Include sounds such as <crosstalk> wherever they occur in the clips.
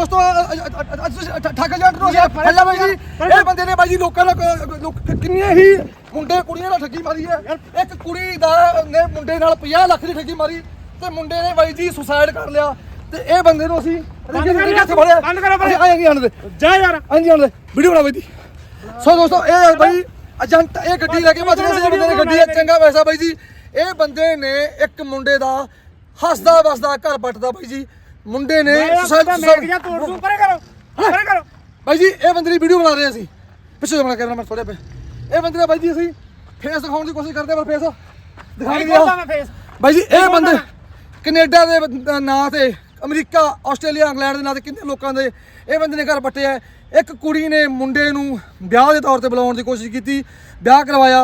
ਦੋਸਤੋ ਠੱਗ ਏਜੰਟ ਨੂੰ ਅਸੀਂ ਫੜਿਆ ਬਾਈ ਜੀ ਇਹ ਬੰਦੇ ਨੇ ਬਾਈ ਜੀ ਲੋਕਾਂ ਦਾ ਲੋਕ ਕਿੰਨੇ ਹੀ ਮੁੰਡੇ ਕੁੜੀਆਂ ਨਾਲ ਠੱਗੀ ਮਾਰੀ ਹੈ। ਇੱਕ ਕੁੜੀ ਦਾ ਨੇ ਮੁੰਡੇ ਨਾਲ 50 ਲੱਖ ਦੀ ਠੱਗੀ ਮਾਰੀ ਤੇ ਮੁੰਡੇ ਨੇ ਬਾਈ ਜੀ ਸੁਸਾਇਡ ਕਰ ਲਿਆ ਤੇ ਇਹ ਬੰਦੇ ਨੂੰ ਅਸੀਂ ਬੰਦ ਕਰੋ, ਭਾਈ। ਆਏਂਗੇ ਆਣ ਦੇ ਜਾ ਯਾਰ। ਹਾਂਜੀ ਆਣ ਦੇ ਵੀਡੀਓ ਬਣਾ ਬਾਈ ਦੀ ਸੋ ਦੋਸਤੋ ਇਹ ਬਾਈ ਏਜੰਟ ਇਹ ਗੱਡੀ ਲੈ ਕੇ ਭੱਜ ਰਿਹਾ ਸੀ ਬੰਦੇ ਨੇ ਗੱਡੀ ਚੰਗਾ ਪੈਸਾ ਬਾਈ ਜੀ। ਇਹ ਬੰਦੇ ਨੇ ਇੱਕ ਮੁੰਡੇ ਦਾ ਹੱਸਦਾ ਵਸਦਾ ਘਰ ਪੱਟਦਾ ਬਾਈ ਜੀ। ਮੁੰਡੇ ਨੇ ਮੈਂ suicide- ਮੇਕ ਜਾ ਤੋੜ ਦੂੰ ਪਰੇ ਕਰੋ ਪਰੇ ਕਰੋ। ਬਾਈ ਜੀ ਇਹ ਬੰਦੇ ਦੀ ਵੀਡੀਓ ਬਣਾ ਰਹੇ ਸੀ ਪਿੱਛੇ ਜਮਣਾ ਕੈਮਰਾ ਮੈਂ ਥੋੜੇ ਪੇ ਇਹ ਬੰਦੇ ਦਾ ਬਾਈ ਜੀ ਅਸੀਂ ਫੇਸ ਦਿਖਾਉਣ ਦੀ ਕੋਸ਼ਿਸ਼ ਕਰਦੇ ਪਰ ਫੇਸ ਦਿਖਾ ਨਹੀਂ ਰਿਹਾ। ਫੇਸ ਬਾਈ ਜੀ ਇਹ ਬੰਦੇ ਕੈਨੇਡਾ ਦੇ ਨਾਂ ਤੇ ਅਮਰੀਕਾ ਆਸਟ੍ਰੇਲੀਆ ਇੰਗਲੈਂਡ ਦੇ ਨਾਂ ਤੇ ਕਿੰਨੇ ਲੋਕਾਂ ਦੇ ਇਹ ਬੰਦੇ ਨੇ ਘਰ ਪੱਟਿਆ। ਇੱਕ ਕੁੜੀ ਨੇ ਮੁੰਡੇ ਨੂੰ ਵਿਆਹ ਦੇ ਤੌਰ ਤੇ ਬੁਲਾਉਣ ਦੀ ਕੋਸ਼ਿਸ਼ ਕੀਤੀ ਵਿਆਹ ਕਰਵਾਇਆ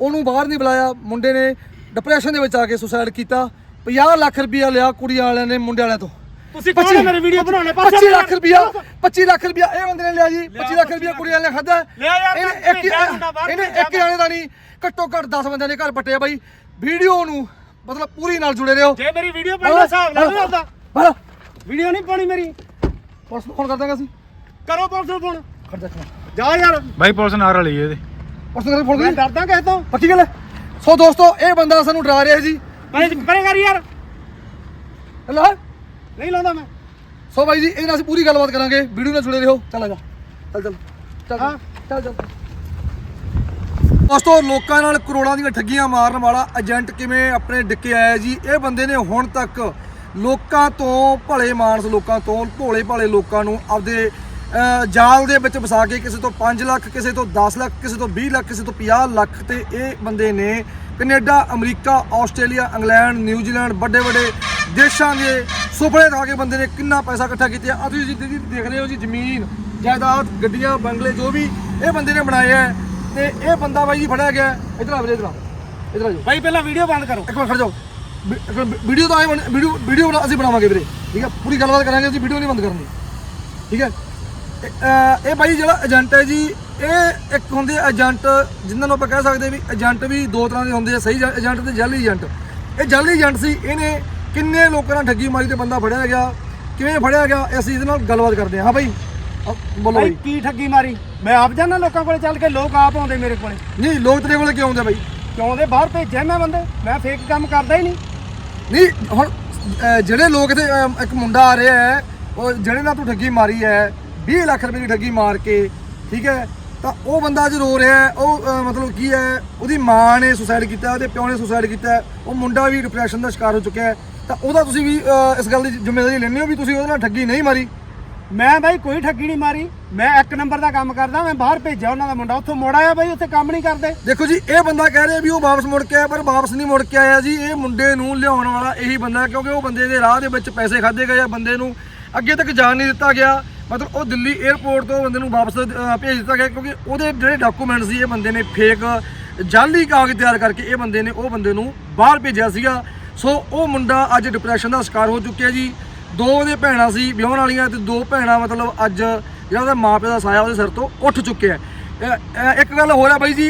ਉਹਨੂੰ ਬਾਹਰ ਨਹੀਂ ਬੁਲਾਇਆ। ਮੁੰਡੇ ਨੇ ਡਿਪਰੈਸ਼ਨ ਦੇ ਵਿੱਚ ਆ ਕੇ ਸੁਸਾਇਡ ਕੀਤਾ। 50 ਲੱਖ ਰੁਪਇਆ ਲਿਆ ਕੁੜੀ ਵਾਲਿਆਂ ਨੇ ਮੁੰਡੇ ਵਾਲਿਆਂ ਤੋਂ। ਤੁਸੀਂ ਕੌਣ ਹੋ ਮੇਰੇ ਵੀਡੀਓ ਬਣਾਉਣੇ? 25 ਲੱਖ ਰੁਪਇਆ 25 ਲੱਖ ਰੁਪਇਆ ਇਹ ਬੰਦੇ ਨੇ ਲਿਆ ਜੀ 25 ਲੱਖ ਰੁਪਇਆ ਕੁੜੀ ਵਾਲਿਆਂ ਨੇ ਖਾਦਾ ਲਿਆ ਯਾਰ, ਇਹਨੇ ਮੈਂ ਇੱਕ ਭੇਜਿਆ ਮੁੰਡਾ ਬਾਹਰ, ਇਹਨੇ ਭੇਜਿਆ ਇੱਕ ਜਾਣੇ ਦਾ ਨਹੀਂ ਘੱਟੋ ਘੱਟ 10 ਬੰਦਿਆਂ ਨੇ ਘਰ ਪੱਟਿਆ ਬਾਈ। ਵੀਡੀਓ ਨੂੰ ਮਤਲਬ ਪੂਰੀ ਨਾਲ ਜੁੜੇ ਰਹੋ। ਜੇ ਮੇਰੀ ਵੀਡੀਓ ਬਣਾਉਣਾ ਹਿਸਾਬ ਨਾਲ ਨਹੀਂ ਆਉਂਦਾ ਬਾਲਾ ਵੀਡੀਓ ਨਹੀਂ ਪਾਉਣੀ ਮੇਰੀ। ਪੁਲਿਸ ਨੂੰ ਫੋਨ ਕਰ ਦਾਂਗਾ ਅਸੀਂ। ਕਰੋ ਪੁਲਿਸ ਨੂੰ ਫੋਨ ਖੜ ਜਾ ਖੜਾ। ਜਾ ਯਾਰ। ਬਾਈ ਪੁਲਿਸ ਨਾਲ ਰਲੀ ਇਹਦੇ। ਪੁਲਿਸ ਨੂੰ ਫੋਨ ਮੈਂ ਕਰੀ ਡਰਦਾ ਕਿਸੇ ਤੋਂ। ਪੱਕੀ ਗੱਲ ਹੈ? ਸੋ ਦੋਸਤੋ ਇਹ ਬੰਦਾ ਸਾਨੂੰ ਡਰਾ ਰਿਹਾ ਜੀ। ਪਰੇ ਪਰੇ ਕਰ ਯਾਰ। ਲੈ ਨਹੀਂ ਲਾਉਂਦਾ ਮੈਂ। ਸੋ ਬਾਈ ਜੀ ਇਹਨਾਂ ਨਾਲ ਅਸੀਂ ਪੂਰੀ ਗੱਲਬਾਤ ਕਰਾਂਗੇ। ਵੀਡੀਓ ਨਾਲ ਜੁੜੇ ਰਹੋ। ਚੱਲ ਆ ਜਾ। ਚੱਲ ਚੱਲ। ਚੱਲ ਹਾਂ। ਚੱਲ ਚੱਲ। ਦੋਸਤੋ ਲੋਕਾਂ ਨਾਲ ਕਰੋੜਾਂ ਦੀਆਂ ਠੱਗੀਆਂ ਮਾਰਨ ਵਾਲਾ ਏਜੰਟ ਕਿਵੇਂ ਆਪਣੇ ਡਿੱਕੇ ਆਇਆ ਜੀ? ਇਹ ਬੰਦੇ ਨੇ ਹੁਣ ਤੱਕ ਲੋਕਾਂ ਤੋਂ ਭਲੇ ਮਾਨਸ ਲੋਕਾਂ ਤੋਂ ਭੋਲੇ ਭਾਲੇ ਲੋਕਾਂ ਨੂੰ ਆਪਦੇ ਅਹ, ਜਾਲ ਦੇ ਵਿੱਚ ਫਸਾ ਕੇ ਕਿਸੇ ਤੋਂ 5 ਲੱਖ ਕਿਸੇ ਤੋਂ 10 ਲੱਖ ਕਿਸੇ ਤੋਂ 20 ਲੱਖ ਕਿਸੇ ਤੋਂ 50 ਲੱਖ ਤੇ ਇਹ ਬੰਦੇ ਨੇ Canada America Australia England New Zealand ਵੱਡੇ ਵੱਡੇ ਦੇਸ਼ਾਂ ਦੇ ਸੁਪਨੇ ਖਾ ਕੇ ਬੰਦੇ ਨੇ ਕਿੰਨਾ ਪੈਸਾ ਇਕੱਠਾ ਕੀਤਾ ਆ। ਤੁਸੀਂ ਜੀ ਦੇਖ ਰਹੇ ਹੋ ਜੀ ਜ਼ਮੀਨ ਜਾਇਦਾਦ ਗੱਡੀਆਂ ਬੰਗਲੇ ਜੋ ਵੀ ਇਹ ਬੰਦੇ ਨੇ ਬਣਾਇਆ ਹੈ ਤੇ ਇਹ ਬੰਦਾ ਬਾਈ ਜੀ ਫੜਿਆ ਗਿਆ। ਇੱਧਰ ਆ ਵੀਰੇ ਇੱਧਰ ਆ ਇੱਧਰ ਆ ਜਾਓ। ਭਾਈ ਪਹਿਲਾਂ ਵੀਡੀਓ ਬੰਦ ਕਰੋ। ਇੱਕ ਮਿੰਟ ਖੜ ਜਾਓ। ਵੀਡੀਓ ਤਾਂ ਆਏ ਵੀਡੀਓ ਵੀਡੀਓ ਬਣਾ- ਅਸੀਂ ਬਣਾਵਾਂਗੇ ਵੀਰੇ। ਠੀਕ ਹੈ ਪੂਰੀ ਗੱਲਬਾਤ ਕਰਾਂਗੇ ਅਸੀਂ ਵੀਡੀਓ ਨਹੀਂ ਬੰਦ ਕਰਨੀ। ਠੀਕ ਹੈ ਇਹ ਬਾਈ ਜਿਹੜਾ ਏਜੰਟ ਹੈ ਜੀ ਇਹ ਇੱਕ ਹੁੰਦੇ ਏਜੰਟ ਜਿਨ੍ਹਾਂ ਨੂੰ ਆਪਾਂ ਕਹਿ ਸਕਦੇ ਵੀ ਏਜੰਟ ਵੀ ਦੋ ਤਰ੍ਹਾਂ ਦੇ ਹੁੰਦੇ ਆ ਸਹੀ ਏਜੰਟ ਤੇ ਜਾਲੀ ਏਜੰਟ। ਇਹ ਜਾਲੀ ਏਜੰਟ ਸੀ ਇਹਨੇ ਕਿੰਨੇ ਲੋਕਾਂ ਨਾਲ ਠੱਗੀ ਮਾਰੀ ਤੇ ਬੰਦਾ ਫੜਿਆ ਗਿਆ ਕਿਵੇਂ ਫੜਿਆ ਗਿਆ ਅਸੀਂ ਇਹਦੇ ਨਾਲ ਗੱਲਬਾਤ ਕਰਦੇ ਹਾਂ। ਹਾਂ ਅਹ ਬੋਲੋ ਭਾਈ ਕੀ ਠੱਗੀ ਮਾਰੀ? ਮੈਂ ਆਪ ਜਾਣਾ ਲੋਕਾਂ ਕੋਲੇ ਚੱਲ ਕੇ ਲੋਕ ਆਪ ਆਉਂਦੇ ਮੇਰੇ ਕੋਲੇ। ਨਹੀਂ ਲੋਕ ਤੇਰੇ ਕੋਲ ਕਿਉਂ ਆਉਂਦੇ ਬਾਈ ਕਿਉਂ ਦੇ ਬਾਹਰ ਭੇਜਿਆ ਮੈਂ ਬੰਦੇ। ਮੈਂ ਫੇਕ ਕੰਮ ਕਰਦਾ ਹੀ ਨਹੀਂ। ਨਹੀਂ ਹੁਣ ਜਿਹੜੇ ਲੋਕ ਇੱਥੇ ਇੱਕ ਮੁੰਡਾ ਆ ਰਿਹਾ ਹੈ ਉਹ ਜਿਹੜੇ ਨਾਲ ਤੂੰ ਠੱਗੀ ਮਾਰੀ ਹੈ 20 ਲੱਖ ਰੁਪਏ ਦੀ ਠੱਗੀ ਮਾਰ ਕੇ ਠੀਕ ਹੈ ਤਾਂ ਉਹ ਬੰਦਾ ਅੱਜ ਰੋ ਰਿਹਾ ਹੈ ਉਹ ਅਹ, ਮਤਲਬ ਕੀ ਹੈ ਉਹਦੀ ਮਾਂ ਨੇ ਸੁਸਾਇਡ ਕੀਤਾ ਉਹਦੇ ਪਿਓ ਨੇ ਸੁਸਾਇਡ ਕੀਤਾ ਹੈ, ਉਹ ਮੁੰਡਾ ਵੀ ਡਿਪਰੈਸ਼ਨ ਦਾ ਸ਼ਿਕਾਰ ਹੋ ਚੁੱਕਿਆ ਹੈ। ਤਾਂ ਉਹਦਾ ਤੁਸੀਂ ਵੀ ਅਹ, ਇਸ ਗੱਲ ਦੀ ਜ਼ਿੰਮੇਵਾਰੀ ਲੈਂਦੇ ਹੋ ਵੀ ਤੁਸੀਂ ਉਹਦੇ ਨਾਲ ਠੱਗੀ ਨਹੀਂ ਮਾਰੀ? ਮੈਂ ਬਾਈ ਕੋਈ ਠੱਗੀ ਨਹੀਂ ਮਾਰੀ। ਮੈਂ ਇੱਕ ਨੰਬਰ ਦਾ ਕੰਮ ਕਰਦਾ ਮੈਂ ਬਾਹਰ ਭੇਜਿਆ ਉਹਨਾਂ ਦਾ ਮੁੰਡਾ। ਉੱਥੋਂ ਮੁੜ ਆਇਆ ਬਾਈ ਉੱਥੇ ਕੰਮ ਨਹੀਂ ਕਰਦੇ। ਦੇਖੋ ਜੀ ਇਹ ਬੰਦਾ ਕਹਿ ਰਿਹਾ ਵੀ ਉਹ ਵਾਪਸ ਮੁੜ ਕੇ ਆਇਆ ਪਰ ਵਾਪਸ ਨਹੀਂ ਮੁੜ ਕੇ ਆਇਆ ਜੀ। ਇਹ ਮੁੰਡੇ ਨੂੰ ਲਿਆਉਣ ਵਾਲਾ ਇਹੀ ਬੰਦਾ ਹੈ, ਕਿਉਂਕਿ ਉਹ ਬੰਦੇ ਦੇ ਰਾਹ ਦੇ ਵਿੱਚ ਪੈਸੇ ਖਾਦੇ ਗਏ ਆ ਬੰਦੇ ਨੂੰ ਅੱਗੇ ਤੱਕ ਜਾਣ ਨਹੀਂ ਦਿੱਤਾ ਗਿਆ। ਮਤਲਬ ਉਹ ਦਿੱਲੀ 에ਅਰਪੋਰਟ ਤੋਂ ਬੰਦੇ ਨੂੰ ਵਾਪਸ ਭੇਜ ਦਿੱਤਾ ਗਿਆ ਕਿਉਂਕਿ ਉਹਦੇ ਜਿਹੜੇ ਡਾਕੂਮੈਂਟ ਸੀ, ਇਹ ਬੰਦੇ ਨੇ ਫੇਕ ਜਾਲੀ ਕਾਗਜ਼ ਤਿਆਰ ਕਰਕੇ ਇਹ ਬੰਦੇ ਨੇ ਉਹ ਬੰਦੇ ਨੂੰ ਬਾਹਰ ਭੇਜਿਆ ਸੀਗਾ। ਸੋ ਉਹ ਮੁੰਡਾ ਅੱਜ ਡਿਪਰੈਸ਼ਨ ਦਾ ਸ਼ਿਕਾਰ ਹੋ ਚੁੱਕਿਆ ਜੀ। ਦੋ ਉਹਦੇ ਭੈਣਾਂ ਸੀ, ਵਿਆਹਣ ਵਾਲੀਆਂ ਤੇ ਦੋ ਭੈਣਾਂ ਮਤਲਬ ਅੱਜ ਜਿਹੜਾ ਉਹਦਾ ਮਾਪਿਆਂ ਦਾ ਸਾਇਆ ਉਹਦੇ ਸਿਰ ਤੋਂ ਉੱਠ ਚੁੱਕਿਆ ਇੱਕ ਗੱਲ ਹੋਰ ਆ ਬਾਈ ਜੀ,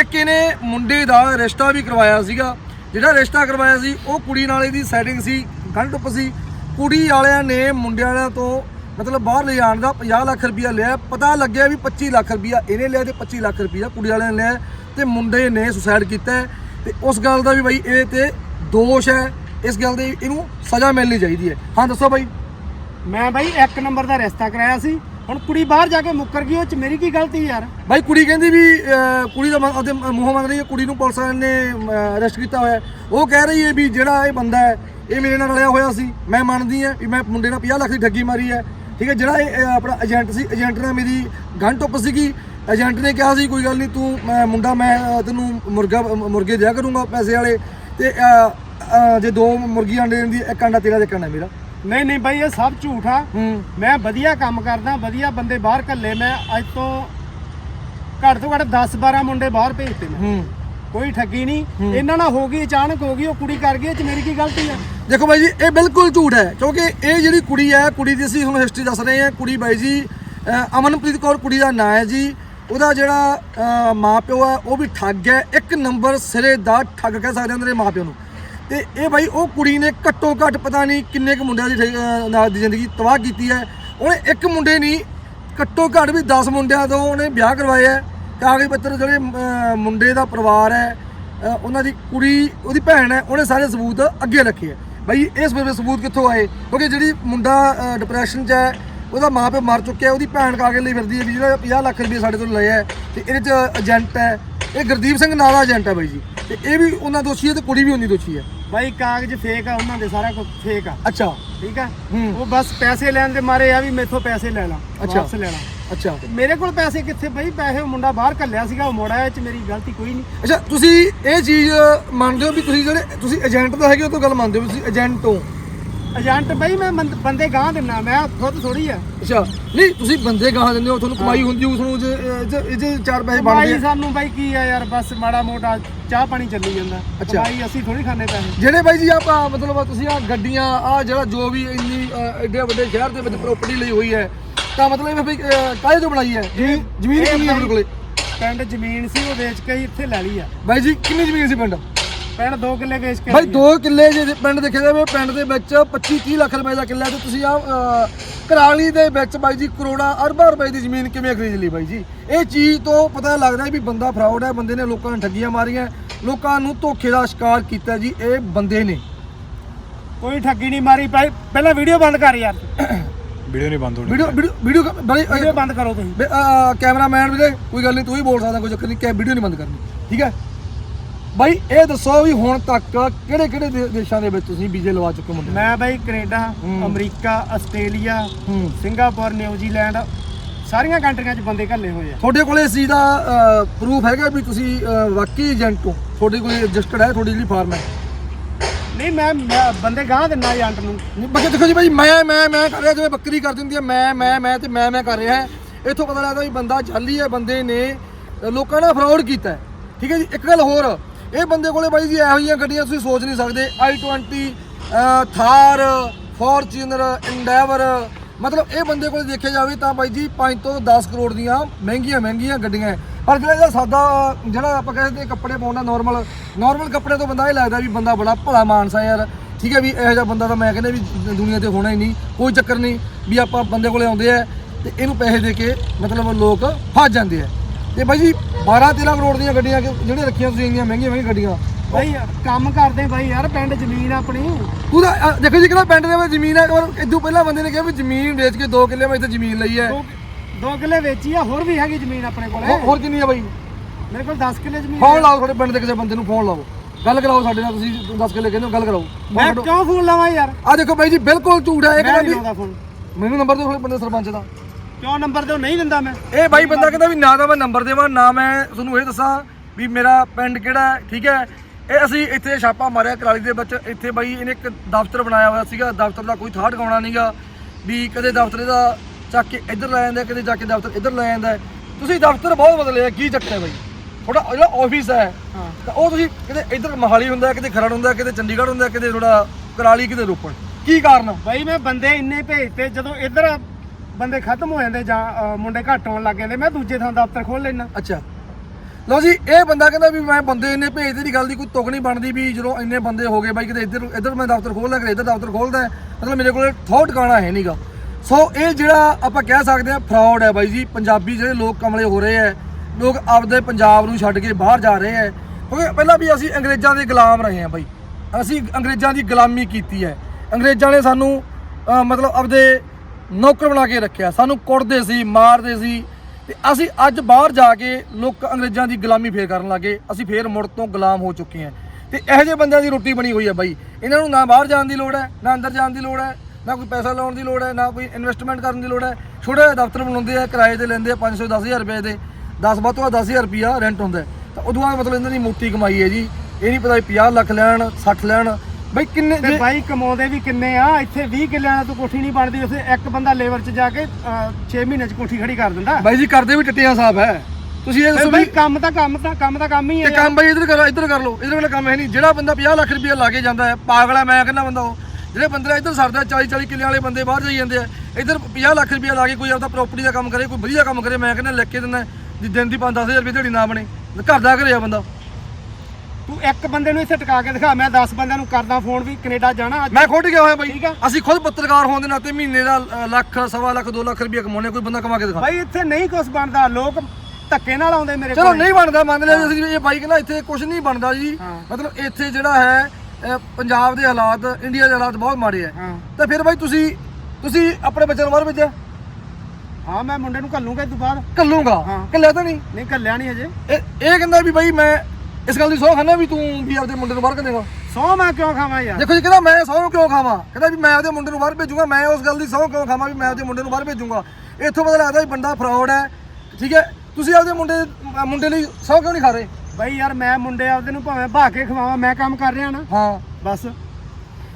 ਇੱਕ ਇਹਨੇ ਮੁੰਡੇ ਦਾ ਰਿਸ਼ਤਾ ਵੀ ਕਰਵਾਇਆ ਸੀਗਾ। ਜਿਹੜਾ ਰਿਸ਼ਤਾ ਕਰਵਾਇਆ ਸੀ, ਉਹ ਕੁੜੀ ਨਾਲ ਇਹਦੀ ਸੈਟਿੰਗ ਸੀ ਗੰਢ ਟੁੱਪ ਸੀ। ਕੁੜੀ ਵਾਲਿਆਂ ਨੇ ਮੁੰਡਿਆਂ ਵਾਲਿਆਂ ਤੋਂ ਮਤਲਬ ਬਾਹਰ ਲੈ ਜਾਣ ਦਾ 50 ਲੱਖ ਰੁਪਇਆ ਲਿਆ ਪਤਾ ਲੱਗਿਆ ਵੀ 25 ਲੱਖ ਰੁਪਇਆ ਇਹਨੇ ਲਿਆ ਤੇ 25 ਲੱਖ ਰੁਪਇਆ ਕੁੜੀ ਵਾਲਿਆਂ ਨੇ ਲਿਆ ਤੇ ਮੁੰਡੇ ਨੇ ਸੁਸਾਇਡ ਕੀਤਾ ਤੇ ਉਸ ਗੱਲ ਦਾ ਵੀ ਬਾਈ ਇਹ ਤੇ ਦੋਸ਼ ਹੈ ਇਸ ਗੱਲ ਦੀ ਇਹਨੂੰ ਸਜ਼ਾ ਮਿਲਣੀ ਚਾਹੀਦੀ ਹੈ। ਹਾਂ ਦੱਸੋ ਬਾਈ। ਮੈਂ ਬਾਈ ਇੱਕ ਨੰਬਰ ਦਾ ਰਿਸ਼ਤਾ ਕਰਾਇਆ ਸੀ ਹੁਣ ਕੁੜੀ ਬਾਹਰ ਜਾ ਕੇ ਮੁੱਕਰ ਗਈ ਉਹ ਚ ਮੇਰੀ ਕੀ ਗਲਤੀ ਯਾਰ? ਬਾਈ ਕੁੜੀ ਕਹਿੰਦੀ ਵੀ ਕੁੜੀ ਦਾ ਉਹਦੇ ਮੂੰਹੋਂ ਮੰਗ ਰਹੀ ਹੈ ਕੁੜੀ ਨੂੰ ਪੁਲਿਸ ਵਾਲਿਆਂ ਨੇ ਅਰੈਸਟ ਕੀਤਾ ਹੋਇਆ। ਉਹ ਕਹਿ ਰਹੀ ਹੈ ਵੀ ਜਿਹੜਾ ਇਹ ਬੰਦਾ ਹੈ ਇਹ ਮੇਰੇ ਨਾਲ ਰਲਿਆ ਹੋਇਆ ਸੀ। ਮੈਂ ਮੰਨਦੀ ਹਾਂ ਵੀ ਮੈਂ ਮੁੰਡੇ ਨਾਲ 50 ਲੱਖ ਦੀ ਠੱਗੀ ਮਾਰੀ ਹੈ। ਠੀਕ ਹੈ ਜਿਹੜਾ ਇਹ ਆਪਣਾ ਏਜੰਟ ਸੀ ਏਜੰਟ ਨਾਲ ਮੇਰੀ ਗੰਢ ਟੁੱਪ ਸੀਗੀ। ਏਜੰਟ ਨੇ ਕਿਹਾ ਸੀ ਕੋਈ ਗੱਲ ਨਹੀਂ ਤੂੰ ਮੈਂ ਮੁੰਡਾ ਮੈਂ ਤੈਨੂੰ ਮੁਰਗਾ ਮੁਰਗੇ ਦਿਆ ਕਰੂੰਗਾ ਪੈਸੇ ਵਾਲੇ। ਤੇ ਜੇ ਦੋ ਮੁਰਗੀ ਅੰਡੇ ਦਿੰਦੀ ਇੱਕ ਅੰਡਾ ਤੇਰਾ ਤੇ ਅੰਡਾ ਮੇਰਾ। ਨਹੀਂ ਨਹੀਂ ਬਾਈ ਇਹ ਸਭ ਝੂਠ ਆ। ਮੈਂ ਵਧੀਆ ਕੰਮ ਕਰਦਾ ਵਧੀਆ ਬੰਦੇ ਬਾਹਰ ਘੱਲੇ ਮੈਂ ਅੱਜ ਤੋਂ ਘੱਟ ਤੋਂ ਘੱਟ 10 12 ਮੁੰਡੇ ਬਾਹਰ ਭੇਜਤੇ ਮੈਂ ਹੂੰ। ਕੋਈ ਠੱਗੀ ਨਹੀਂ। ਇਹਨਾਂ ਨਾਲ ਹੋ ਗਈ ਅਚਾਨਕ ਹੋ ਗਈ ਉਹ ਕੁੜੀ ਕਰ ਗਈ ਇਹ ਚ ਮੇਰੀ ਕੀ ਗਲਤੀ ਆ? ਦੇਖੋ ਬਾਈ ਜੀ ਇਹ ਬਿਲਕੁਲ ਝੂਠ ਹੈ ਕਿਉਂਕਿ ਇਹ ਜਿਹੜੀ ਕੁੜੀ ਹੈ ਕੁੜੀ ਦੀ ਅਸੀਂ ਹੁਣ ਹਿਸਟਰੀ ਦੱਸ ਰਹੇ ਹਾਂ ਕੁੜੀ ਬਾਈ ਜੀ ਅਮਨਪ੍ਰੀਤ ਕੌਰ ਕੁੜੀ ਦਾ ਨਾਂ ਹੈ ਜੀ ਉਹਦਾ ਜਿਹੜਾ ਅਹ, ਮਾਂ ਪਿਓ ਹੈ ਉਹ ਵੀ ਠੱਗ ਹੈ ਇੱਕ ਨੰਬਰ ਸਿਰੇ ਦਾ ਠੱਗ ਕਹਿ ਸਕਦੇ ਹਾਂ ਉਹਦੇ ਮਾਂ ਪਿਓ ਨੂੰ। ਤੇ ਇਹ ਬਾਈ ਉਹ ਕੁੜੀ ਨੇ ਘੱਟੋ ਘੱਟ ਪਤਾ ਨਹੀਂ ਕਿੰਨੇ ਕੁ ਮੁੰਡਿਆਂ ਦੀ ਠੇ- ਨਾਲ ਦੀ ਜ਼ਿੰਦਗੀ ਤਬਾਹ ਕੀਤੀ ਹੈ। ਉਹਨੇ ਇੱਕ ਮੁੰਡੇ ਨਹੀਂ ਘੱਟੋ ਘੱਟ ਵੀ 10 ਮੁੰਡਿਆਂ ਤੋਂ ਉਹਨੇ ਵਿਆਹ ਕਰਵਾਏ ਹੈ। ਕਾਗਜ਼ ਪੱਤਰ ਜਿਹੜੇ ਮੁੰਡੇ ਦਾ ਪਰਿਵਾਰ ਹੈ ਉਹਨਾਂ ਦੀ ਕੁੜੀ ਉਹਦੀ ਭੈਣ ਹੈ ਉਹਨੇ ਸਾਰੇ ਸਬੂਤ ਅੱਗੇ ਰੱਖੇ ਹੈ। ਬਈ ਇਸ ਵੇਲੇ ਸਬੂਤ ਕਿੱਥੋਂ ਆਏ? ਕਿਉਂਕਿ ਜਿਹੜੀ ਮੁੰਡਾ ਡਿਪਰੈਸ਼ਨ 'ਚ ਹੈ ਉਹਦਾ ਮਾਂ ਪਿਓ ਮਰ ਚੁੱਕਿਆ ਉਹਦੀ ਭੈਣ ਕਾਗਜ਼ ਲਈ ਫਿਰਦੀ ਹੈ ਵੀ ਜਿਹੜਾ 50 ਲੱਖ ਰੁਪਏ ਸਾਡੇ ਤੋਂ ਲਏ ਹੈ ਤੇ ਇਹਦੇ 'ਚ ਏਜੰਟ ਹੈ। ਇਹ ਗੁਰਦੀਪ ਸਿੰਘ ਨਾਂ ਦਾ ਏਜੰਟ ਹੈ ਬਾਈ ਜੀ। ਤੇ ਇਹ ਵੀ ਉਹਨਾਂ ਦੋਸ਼ੀ ਹੈ ਤੇ ਕੁੜੀ ਵੀ ਉਨੀ ਦੋਸ਼ੀ ਹੈ। ਬਾਈ ਕਾਗਜ਼ ਫੇਕ ਆ ਉਹਨਾਂ ਦੇ ਸਾਰਾ ਕੁਝ ਫੇਕ ਆ। ਅੱਛਾ। ਠੀਕ ਆ? ਹੂੰ। ਉਹ ਬਸ ਪੈਸੇ ਲੈਣ ਦੇ ਮਾਰੇ ਆ ਵੀ ਮੇਥੋਂ ਪੈਸੇ ਲੈ ਲਾ ਅੱਛਾ। ਵਾਪਸ ਲੈ ਲਾ। ਅੱਛਾ। ਤੇ ਮੇਰੇ ਕੋਲ ਪੈਸੇ ਕਿੱਥੇ ਬਾਈ? ਪੈਸੇ ਉਹ ਮੁੰਡਾ ਬਾਹਰ ਕੱਲਿਆ ਸੀਗਾ ਉਹ ਮੋੜਾ ਚ ਮੇਰੀ ਗਲਤੀ ਕੋਈ ਨਹੀਂ। ਅੱਛਾ ਤੁਸੀਂ ਇਹ ਚੀਜ਼ ਮੰਨਦੇ ਹੋ ਵੀ ਤੁਸੀਂ ਜਿਹੜੇ ਤੁਸੀਂ ਏਜੰਟ ਤਾਂ ਹੈਗੇ ਉਹ ਤੋਂ ਗੱਲ ਮੰਨਦੇ ਹੋ ਤੁਸੀਂ ਏਜੰਟ ਹੋ? ਏਜੰਟ ਬਾਈ ਮੈਂ ਬੰਦ- ਬੰਦੇ ਗਾਂ ਦਿੰਨਾ ਮੈਂ ਖੁਦ ਥੋੜੀ ਆ। ਅੱਛਾ ਨਹੀਂ ਤੁਸੀਂ ਬੰਦੇ ਗਾਹ ਦਿੰਦੇ ਹੋ ਤੁਹਾਨੂੰ ਕਮਾਈ ਹੁੰਦੀ ਉਸ ਨੂੰ ਜੇ ਚਾਰ ਪੈਸੇ ਬਣਦੇ ਆ। ਸਾਨੂੰ ਬਾਈ ਕੀ ਆ ਯਾਰ ਬਸ ਮਾੜਾ ਮੋਟਾ ਚਾਹ ਪਾਣੀ ਚੱਲੀ ਜਾਂਦਾ। ਅੱਛਾ। ਬਾਈ ਅਸੀਂ ਥੋੜੀ ਖਾਣੇ ਪੈਸੇ। ਜਿਹੜੇ ਬਾਈ ਜੀ ਆਪਾਂ ਮਤਲਬ ਤੁਸੀਂ ਆ ਗੱਡੀਆਂ ਆ ਜਿਹੜਾ ਜੋ ਵੀ ਇੰਨੀ ਅ, ਐਡੇ ਵੱਡੇ ਸ਼ਹਿਰ ਦੇ ਵਿੱਚ ਪ੍ਰਾਪਰਟੀ ਲਈ ਹੋਈ ਹੈ ਤਾਂ ਮਤਲਬ ਇਹ ਕਾਹਦੇ ਤੋਂ ਬਣਾਈ ਹੈ? ਜ਼ਮੀਨ ਜ਼ਮੀਨ ਕਿੰਨੀ ਹੈ ਕੋਲੇ ਪਿੰਡ ਜ਼ਮੀਨ ਸੀ ਉਹ ਵੇਚ ਕੇ ਇੱਥੇ ਲੈ ਲਈ ਆ। ਬਾਈ ਜੀ ਕਿੰਨੀ ਜ਼ਮੀਨ ਸੀ ਪਿੰਡ? ਪਿੰਡ 2 ਕਿੱਲੇ ਵੇਚ ਕੇ ਬਾਈ ਲਈ ਆ। 2 ਕਿੱਲੇ ਜੇ ਪਿੰਡ ਦੇਖਿਆ ਜਾਵੇ ਪਿੰਡ ਦੇ ਵਿੱਚ 25 30 ਲੱਖ ਰੁਪਏ ਦਾ ਕਿੱਲਾ ਤੇ ਤੁਸੀਂ ਆ ਕਰਾਲੀ ਦੇ ਵਿੱਚ ਬਾਈ ਜੀ ਕਰੋੜਾਂ ਅਰਬਾਂ ਰੁਪਏ ਦੀ ਜ਼ਮੀਨ ਕਿਵੇਂ ਖਰੀਦ ਲਈ ਬਾਈ ਜੀ? ਇਹ ਚੀਜ਼ ਤੋਂ ਪਤਾ ਲੱਗਦਾ ਵੀ ਬੰਦਾ ਫਰਾਡ ਹੈ ਬੰਦੇ ਨੇ ਲੋਕਾਂ ਨੂੰ ਠੱਗੀਆਂ ਮਾਰੀਆਂ ਲੋਕਾਂ ਨੂੰ ਧੋਖੇ ਦਾ ਸ਼ਿਕਾਰ ਕੀਤਾ ਜੀ ਇਹ ਬੰਦੇ ਨੇ। ਕੋਈ ਠੱਗੀ ਨਹੀਂ ਮਾਰੀ ਪਹਿਲਾਂ ਵੀਡੀਓ ਬੰਦ ਕਰ ਯਾਰ। <coughs> ਵੀਡੀਓ ਨਹੀਂ ਬੰਦ ਹੋਣੀ। ਵੀਡੀਓ ਵੀਡੀਓ ਵੀਡੀਓ ਬਾਈ ਵੀਡੀਓ ਬੰਦ ਕਰੋ ਤੁਸੀਂ। ਕੈਮਰਾਮੈਨ ਵੀਰੇ ਕੋਈ ਗੱਲ ਨਹੀਂ ਤੂੰ ਹੀ ਬੋਲ ਸਕਦਾ ਕੋਈ ਚੱਕਰ ਨਹੀਂ ਕੈ ਵੀਡੀਓ ਨਹੀਂ ਬੰਦ ਕਰਨੀ। ਠੀਕ ਹੈ? ਬਾਈ ਇਹ ਦੱਸੋ ਵੀ ਹੁਣ ਤੱਕ ਕਿਹੜੇ ਕਿਹੜੇ ਦੇ- ਦੇਸ਼ਾਂ ਦੇ ਵਿੱਚ ਤੁਸੀਂ ਵੀਜ਼ੇ ਲਵਾ ਚੁੱਕੇ ਮੁੰਡੇ? ਮੈਂ ਬਾਈ ਕੈਨੇਡਾ ਹੂੰ। ਅਮਰੀਕਾ ਆਸਟ੍ਰੇਲੀਆ ਹੂੰ। ਸਿੰਗਾਪੁਰ ਨਿਊਜ਼ੀਲੈਂਡ ਸਾਰੀਆਂ ਕੰਟਰੀਆਂ 'ਚ ਬੰਦੇ ਘੱਲੇ ਹੋਏ ਆ। ਤੁਹਾਡੇ ਕੋਲੇ ਇਸ ਚੀਜ਼ ਦਾ ਪ੍ਰੂਫ ਹੈਗਾ ਵੀ ਤੁਸੀਂ ਅਹ, ਵਾਕਈ ਏਜੰਟ ਹੋ। ਤੁਹਾਡੇ ਕੋਲੇ ਰਜਿਸਟਰਡ ਹੈ ਤੁਹਾਡੀ ਜਿਹੜੀ ਫਾਰਮ ਹੈ। ਨਹੀਂ ਮੈਂ ਮੈਂ ਬੰਦੇ ਗਾਂ ਦਿੰਨਾ ਏਜੰਟ ਨੂੰ। ਨਹੀਂ, ਬਾਕੀ ਦੇਖੋ ਜੀ ਭਾਈ ਮੈਂ ਮੈਂ ਮੈਂ ਕਰ ਰਿਹਾ ਜਿਵੇਂ ਬੱਕਰੀ ਕਰ ਦਿੰਦੀ ਹੈ ਮੈਂ ਮੈਂ ਮੈਂ ਤੇ ਮੈਂ ਮੈਂ ਕਰ ਰਿਹਾ। ਹੈ ਇੱਥੋਂ ਪਤਾ ਲੱਗਦਾ ਵੀ ਬੰਦਾ ਜਾਲੀ ਹੈ ਬੰਦੇ ਨੇ ਅ, ਲੋਕਾਂ ਨਾਲ ਫਰਾਡ ਕੀਤਾ। ਹੈ ਠੀਕ ਹੈ ਜੀ ਇੱਕ ਗੱਲ ਹੋਰ ਇਹ ਬੰਦੇ ਕੋਲੇ ਬਾਈ ਜੀ ਇਹੋ ਜਿਹੀਆਂ ਗੱਡੀਆਂ ਤੁਸੀਂ ਸੋਚ ਨਹੀਂ ਸਕਦੇ। I20 ਅ, ਥਾਰ ਫੋਰਚੂਨਰ ਇੰਡੈਵਰ ਮਤਲਬ ਇਹ ਬੰਦੇ ਕੋਲੇ ਦੇਖਿਆ ਜਾਵੇ ਤਾਂ ਬਾਈ ਜੀ 5 ਤੋਂ 10 ਕਰੋੜ ਦੀਆਂ ਮਹਿੰਗੀਆਂ ਮਹਿੰਗੀਆਂ ਗੱਡੀਆਂ ਹੈ। ਪਰ ਜਿਹੜਾ ਇਹਦਾ ਸਾਦਾ ਜਿਹੜਾ ਆਪਾਂ ਕਹਿੰਦੇ ਕੱਪੜੇ ਪਾਉਣਾ ਨਾਰਮਲ ਨਾਰਮਲ ਕੱਪੜੇ ਤੋਂ ਬੰਦਾ ਇਹ ਲੱਗਦਾ ਵੀ ਬੰਦਾ ਬੜਾ ਭਲਾ ਮਾਨਸਾ ਯਾਰ। ਠੀਕ ਹੈ ਵੀ ਇਹੋ ਜਿਹਾ ਬੰਦਾ ਤਾਂ ਮੈਂ ਕਹਿੰਦਾ ਵੀ ਦੁਨੀਆ ਤੇ ਹੋਣਾ ਹੀ ਨਹੀਂ ਕੋਈ ਚੱਕਰ ਨਹੀਂ ਵੀ ਆਪਾਂ ਬੰਦੇ ਕੋਲੇ ਆਉਂਦੇ ਆ ਤੇ ਇਹਨੂੰ ਪੈਸੇ ਦੇ ਕੇ ਮਤਲਬ ਲੋਕ ਫਸ ਜਾਂਦੇ ਆ। ਤੇ ਬਾਈ ਜੀ 12 13 ਕਰੋੜ ਦੀਆਂ ਗੱਡੀਆਂ ਜਿਹੜੀਆਂ ਰੱਖੀਆਂ ਤੁਸੀਂ ਇੰਨੀਆਂ ਮਹਿੰਗੀਆਂ ਮਹਿੰਗੀਆਂ ਗੱਡੀਆਂ। ਬਾਈ ਕੰਮ ਕਰਦੇ ਬਾਈ ਯਾਰ ਪਿੰਡ ਜ਼ਮੀਨ ਆਪਣੀ। ਤੂੰ ਤਾਂ ਦੇਖੋ ਜੀ ਕਿਹੜਾ ਪਿੰਡ ਦੇ ਵਿੱਚ ਜ਼ਮੀਨ ਹੈ ਔਰ ਇਦੋਂ ਪਹਿਲਾਂ ਬੰਦੇ ਨੇ ਕਿਹਾ ਵੀ ਜ਼ਮੀਨ ਵੇਚ ਕੇ 2 ਕਿੱਲੇ ਮੈਂ ਇੱਥੇ ਜ਼ਮੀਨ ਲਈ ਹੈ। ਦੋ ਕਿੱਲੇ ਵੇਚੀ ਆ ਹੋਰ ਵੀ ਹੈਗੀ ਜ਼ਮੀਨ ਆਪਣੇ ਕੋਲੇ। ਹੋਰ ਕਿੰਨੀ ਹੈ ਬਾਈ? ਮੇਰੇ ਕੋਲ 10 ਕਿੱਲੇ ਜ਼ਮੀਨ ਫੋਨ। ਲਾਓ ਤੁਹਾਡੇ ਪਿੰਡ ਦੇ ਕਿਸੇ ਬੰਦੇ ਨੂੰ ਫੋਨ ਲਾਓ। ਗੱਲ ਕਰਾਓ ਸਾਡੇ ਨਾਲ ਤੁਸੀਂ 10 ਕਿੱਲੇ ਕਹਿੰਦੇ ਹੋ ਗੱਲ ਕਰਾਓ। ਮੈਂ ਕਿਉਂ ਫੋਨ ਲਾਵਾਂ ਯਾਰ? ਆ ਦੇਖੋ ਬਾਈ ਜੀ ਬਿਲਕੁਲ ਝੂਠ ਹੈ ਇਹ ਕਹਿੰਦਾ ਵੀ ਮੈਨੂੰ ਨੰਬਰ ਦਿਓ ਤੁਹਾਡੇ ਪਿੰਡ ਦੇ ਸਰਪੰਚ ਦਾ। ਕਿਉਂ ਨੰਬਰ ਦਿਓ? ਨਹੀਂ ਦਿੰਦਾ ਮੈਂ। ਇਹ ਬਾਈ ਬੰਦਾ ਕਹਿੰਦਾ ਵੀ ਨਾ ਤਾਂ ਮੈਂ ਨੰਬਰ ਦੇਵਾਂ ਨਾ ਮੈਂ ਤੁਹਾਨੂੰ ਇਹ ਦੱਸਾਂ ਵੀ ਮੇਰਾ ਪਿੰਡ ਕਿਹੜਾ ਠੀਕ ਹੈ? ਇਹ ਅਸੀਂ ਇੱਥੇ ਛਾਪਾ ਮਾਰਿਆ ਕਰਾਲੀ ਦੇ ਵਿੱਚ। ਇੱਥੇ ਬਾਈ ਇਹਨੇ ਇੱਕ ਦਫ਼ਤਰ ਬਣਾਇਆ ਹੋਇਆ ਸੀਗਾ। ਦਫ਼ਤਰ ਦਾ ਕੋਈ ਥਾਂ ਟਿਕਾਉਣਾ ਨਹੀਂਗਾ ਵੀ ਕਦੇ ਦਫ਼ਤਰ ਦਾ ਚੱਕ ਕੇ ਇੱਧਰ ਲੈ ਜਾਂਦਾ ਕਦੇ ਜਾ ਕੇ ਦਫ਼ਤਰ ਇੱਧਰ ਲੈ ਜਾਂਦਾ। ਤੁਸੀਂ ਦਫ਼ਤਰ ਬਹੁਤ ਬਦਲੇ ਆ ਕੀ ਚੱਕਰ ਹੈ ਬਾਈ? ਤੁਹਾਡਾ ਜਿਹੜਾ ਆਫਿਸ ਹੈ ਤਾਂ ਉਹ ਤੁਸੀਂ ਕਿਤੇ ਇੱਧਰ ਮਹਾਲੀ ਹੁੰਦਾ ਕਿਤੇ ਖਰੜ ਹੁੰਦਾ ਕਿਤੇ ਚੰਡੀਗੜ੍ਹ ਹੁੰਦਾ ਕਿਤੇ ਥੋੜਾ ਕਰਾਲੀ ਕਿਤੇ ਰੋਪੜ। ਕੀ ਕਾਰਨ? ਬਾਈ ਮੈਂ ਬੰਦੇ ਇੰਨੇ ਭੇਜਤੇ ਜਦੋਂ ਇੱਧਰ ਬੰਦੇ ਖਤਮ ਹੋ ਜਾਂਦੇ ਜਾਂ ਮੁੰਡੇ ਘੱਟ ਹੋਣ ਲੱਗ ਜਾਂਦੇ ਮੈਂ ਦੂਜੇ ਥਾਂ ਦਫ਼ਤਰ ਖੋਲ ਲੈਣਾ ਅੱਛਾ। ਲਓ ਜੀ ਇਹ ਬੰਦਾ ਕਹਿੰਦਾ ਵੀ ਮੈਂ ਬੰਦੇ ਇੰਨੇ ਭੇਜਦੇ ਦੀ ਗੱਲ ਦੀ ਕੋਈ ਤੁਕ ਨਹੀਂ ਬਣਦੀ ਵੀ ਜਦੋਂ ਇੰਨੇ ਬੰਦੇ ਹੋ ਗਏ ਬਾਈ ਕਿਤੇ ਇੱਧਰ ਇੱਧਰ ਮੈਂ ਦਫ਼ਤਰ ਖੋਲਦਾ ਕਿਤੇ ਇੱਧਰ ਦਫ਼ਤਰ ਖੋਲਦਾ ਮਤਲਬ ਮੇਰੇ ਕੋਲੇ ਥੋੜ ਟਿਕਾਣਾ ਹੈ ਨਹੀਂਗਾ ਸੋ ਇਹ ਜਿਹੜਾ ਆਪਾਂ ਕਹਿ ਸਕਦੇ ਆ ਫਰਾਡ ਹੈ ਬਾਈ ਜੀ, ਪੰਜਾਬੀ ਜਿਹੜੇ ਲੋਕ ਕਮਲੇ ਹੋ ਰਹੇ ਹੈ, ਲੋਕ ਆਪਦੇ ਪੰਜਾਬ ਨੂੰ ਛੱਡ ਕੇ ਬਾਹਰ ਜਾ ਰਹੇ ਹੈ, ਕਿਉਂਕਿ ਪਹਿਲਾਂ ਵੀ ਅਸੀਂ ਅੰਗਰੇਜ਼ਾਂ ਦੇ ਗੁਲਾਮ ਰਹੇ ਹਾਂ ਬਾਈ। ਅਸੀਂ ਅੰਗਰੇਜ਼ਾਂ ਦੀ ਗੁਲਾਮੀ ਕੀਤੀ ਹੈ। ਅੰਗਰੇਜ਼ਾਂ ਨੇ ਸਾਨੂੰ ਮਤਲਬ ਆਪਦੇ ਨੌਕਰ ਬਣਾ ਕੇ ਰੱਖਿਆ। ਸਾਨੂੰ ਕੁੱਟਦੇ ਸੀ, ਮਾਰਦੇ ਸੀ। ਤੇ ਅਸੀਂ ਅੱਜ ਬਾਹਰ ਜਾ ਕੇ ਲੋਕ ਅੰਗਰੇਜ਼ਾਂ ਦੀ ਗੁਲਾਮੀ ਫੇਰ ਕਰਨ ਲੱਗੇ। ਅਸੀਂ ਫੇਰ ਮੁੜ ਤੋਂ ਗੁਲਾਮ ਹੋ ਚੁੱਕੇ ਹਾਂ। ਤੇ ਇਹੋ ਜਿਹੇ ਬੰਦਿਆਂ ਦੀ ਰੋਟੀ ਬਣੀ ਹੋਈ ਹੈ ਬਾਈ। ਇਹਨਾਂ ਨੂੰ ਨਾ ਬਾਹਰ ਜਾਣ ਦੀ ਲੋੜ ਹੈ, ਨਾ ਅੰਦਰ ਜਾਣ ਦੀ ਲੋੜ ਹੈ। ਨਾ ਕੋਈ ਪੈਸਾ ਲਾਉਣ ਦੀ ਲੋੜ ਹੈ ਨਾ ਕੋਈ ਇਨਵੈਸਟਮੈਂਟ ਕਰਨ ਦੀ ਲੋੜ ਹੈ। ਛੋਟੇ ਜਿਹੇ ਦਫ਼ਤਰ ਬਣਾਉਂਦੇ ਆ ਕਿਰਾਏ ਤੇ ਲੈਂਦੇ ਆ 500 10000 ਰੁਪਏ ਦੇ। 10 ਵੱਧ ਤੋਂ ਵੱਧ 10000 ਰੁਪਿਆ ਰੈਂਟ ਹੁੰਦਾ। ਤਾਂ ਉਦੋਂ ਬਾਅਦ ਮਤਲਬ ਇਹਨਾਂ ਦੀ ਮੋਟੀ ਕਮਾਈ ਹੈ ਜੀ। ਇਹ ਨਹੀਂ ਪਤਾ ਵੀ 50 ਲੱਖ ਲੈਣ 60 ਲੈਣ। ਬਾਈ ਕਿੰਨੇ ਤੇ ਬਾਈ ਕਮਾਉਂਦੇ ਵੀ ਕਿੰਨੇ ਆ? ਇੱਥੇ 20 ਕਿੱਲਿਆਂ ਤੂੰ ਕੋਠੀ ਨਹੀਂ ਬਣਦੀ। ਉੱਥੇ ਇੱਕ ਬੰਦਾ ਲੇਬਰ 'ਚ ਜਾ ਕੇ 6 ਮਹੀਨੇ 'ਚ ਕੋਠੀ ਖੜੀ ਕਰ ਦਿੰਦਾ। ਬਾਈ ਜੀ ਕਰਦੇ ਵੀ ਟੱਟੀਆਂ ਸਾਫ਼ ਹੈ। ਤੁਸੀਂ ਇਹ ਤੇ ਦੱਸੋ ਬਾਈ ਕੰਮ ਤਾਂ ਕੰਮ ਤਾਂ ਕੰਮ ਤਾਂ ਕੰਮ ਹੀ ਤੇ ਹੈ ਕੰਮ ਬਾਈ ਇਧਰ ਕਰ ਇਧਰ ਕਰ ਲਓ। ਇਧਰ ਵਾਲਾ ਕੰਮ ਹੈ ਨਹੀਂ। ਜਿਹੜਾ ਬੰਦਾ 50 ਲੱਖ ਰੁਪਏ ਲਾ ਕੇ ਜਾਂਦਾ ਹੈ ਪਾਗਲ ਹੈ ਮੈਂ ਕਹਿੰਦਾ ਬੰਦਾ ਉਹ। ਜਿਹੜੇ ਬੰਦੇ ਇਧਰ ਸਰਦਾ 40 40 ਕਿੱਲੇ ਵਾਲੇ ਬੰਦੇ ਬਾਹਰ ਜਾਈ ਜਾਂਦੇ ਆ ਇਧਰ 50 ਲੱਖ ਰੁਪਏ ਲਾ ਕੇ ਕੋਈ ਆਪਦਾ ਪ੍ਰਾਪਰਟੀ ਦਾ ਕੰਮ ਕਰੇ ਕੋਈ ਵਧੀਆ ਕੰਮ ਕਰੇ ਮੈਂ ਕਹਿੰਦਾ ਲਿਖ ਕੇ ਦਿੰਦਾ ਜੀ ਦਿਨ ਦੀ 5 10000 ਰੁਪਏ ਦਿਹਾੜੀ ਨਾ ਬਣੇ ਘਰ ਦਾ ਘਰੇ ਆ ਬੰਦਾ। ਤੂੰ ਇੱਕ ਬੰਦੇ ਨੂੰ ਇੱਥੇ ਟਿਕਾ ਕੇ ਦਿਖਾ ਮੈਂ 10 ਬੰਦਿਆਂ ਨੂੰ ਕਰਦਾ ਫੋਨ ਵੀ ਕੈਨੇਡਾ ਜਾਣਾ ਅੱਜ। ਮੈਂ ਖੁੱਟ ਗਿਆ ਹੋਇਆ ਬਾਈ। ਅਸੀਂ ਖੁਦ ਪੱਤਰਕਾਰ ਹੋਣ ਦੇ ਨਾਤੇ ਮਹੀਨੇ ਦਾ ਲੱਖ ਸਵਾ ਲੱਖ 2 ਲੱਖ ਰੁਪਏ ਕਮਾਉਣੇ ਕੋਈ ਬੰਦਾ ਕਮਾ ਕੇ ਦਿਖਾ। ਬਾਈ ਇੱਥੇ ਨਹੀਂ ਕੁਝ ਬਣਦਾ ਲੋਕ ਧੱਕੇ ਨਾਲ ਆਉਂਦੇ ਮੇਰੇ ਚਲੋ ਕੋਲ। ਨਹੀਂ ਬਣਦਾ ਮੰਨ ਲਿਆ ਅਸੀਂ ਇਹ ਬਾਈ ਕਹਿੰਦਾ ਇੱਥੇ ਕੁਝ ਨਹੀਂ ਬਣਦਾ ਜੀ। ਮਤਲਬ ਇੱਥੇ ਜਿਹੜਾ ਹੈ ਪੰਜਾਬ ਦੇ ਹਾਲਾਤ ਇੰਡੀਆ ਦੇ ਹਾਲਾਤ ਬਹੁਤ ਮਾੜੇ ਆ। ਤਾਂ ਫਿਰ ਬਾਈ ਤੁਸੀਂ ਤੁਸੀਂ ਆਪਣੇ ਬੱਚਿਆਂ ਨੂੰ ਬਾਹਰ ਭੇਜਿਆ? ਹਾਂ ਮੈਂ ਮੁੰਡੇ ਨੂੰ ਇਹ ਤੋਂ ਬਾਅਦ ਕੱਲੂਗਾ। ਕੱਲਿਆ ਤਾਂ ਨਹੀਂ? ਨਹੀਂ ਘੱਲਿਆ ਨਹੀਂ ਅਜੇ ਇਹ ਕਹਿੰਦਾ ਵੀ ਬਾਈ ਮੈਂ ਇਸ ਗੱਲ ਦੀ ਸੌਖ ਖਾਨਾ ਵੀ ਤੂੰ ਵੀ ਆਪਦੇ ਮੁੰਡੇ ਨੂੰ ਬਾਹਰ ਕੱਢੇਗਾ ਸੌ ਮੈਂ ਕਿਉਂ ਖਾਵਾਂ ਯਾਰ? ਦੇਖੋ ਜੀ ਕਹਿੰਦਾ ਮੈਂ ਸਹੁੰ ਕਿਉਂ ਖਾਵਾਂ? ਕਹਿੰਦਾ ਵੀ ਮੈਂ ਆਪਦੇ ਮੁੰਡੇ ਨੂੰ ਬਾਹਰ ਭੇਜੂਗਾ ਮੈਂ ਉਸ ਗੱਲ ਦੀ ਸਹੁੰ ਕਿਉਂ ਖਾਵਾਂ ਵੀ ਮੈਂ ਆਪਦੇ ਮੁੰਡੇ ਨੂੰ ਬਾਹਰ ਭੇਜੂਗਾ? ਇੱਥੋਂ ਪਤਾ ਲੱਗਦਾ ਵੀ ਬੰਦਾ ਫਰਾਡ ਹੈ ਠੀਕ ਹੈ? ਤੁਸੀਂ ਆਪਦੇ ਮੁੰਡੇ ਮੁੰਡੇ ਲਈ ਸਹੁੰ ਕਿਉਂ ਨਹੀਂ ਖਾ ਰਹੇ? ਬਾਈ ਯਾਰ ਮੈਂ ਮੁੰਡੇ ਆਪਦੇ ਨੂੰ ਭਾਵੇਂ ਭਾ ਕੇ ਖਵਾਵਾਂ ਮੈਂ ਕੰਮ ਕਰ ਰਿਹਾ ਨਾ। ਹਾਂ। ਬਸ।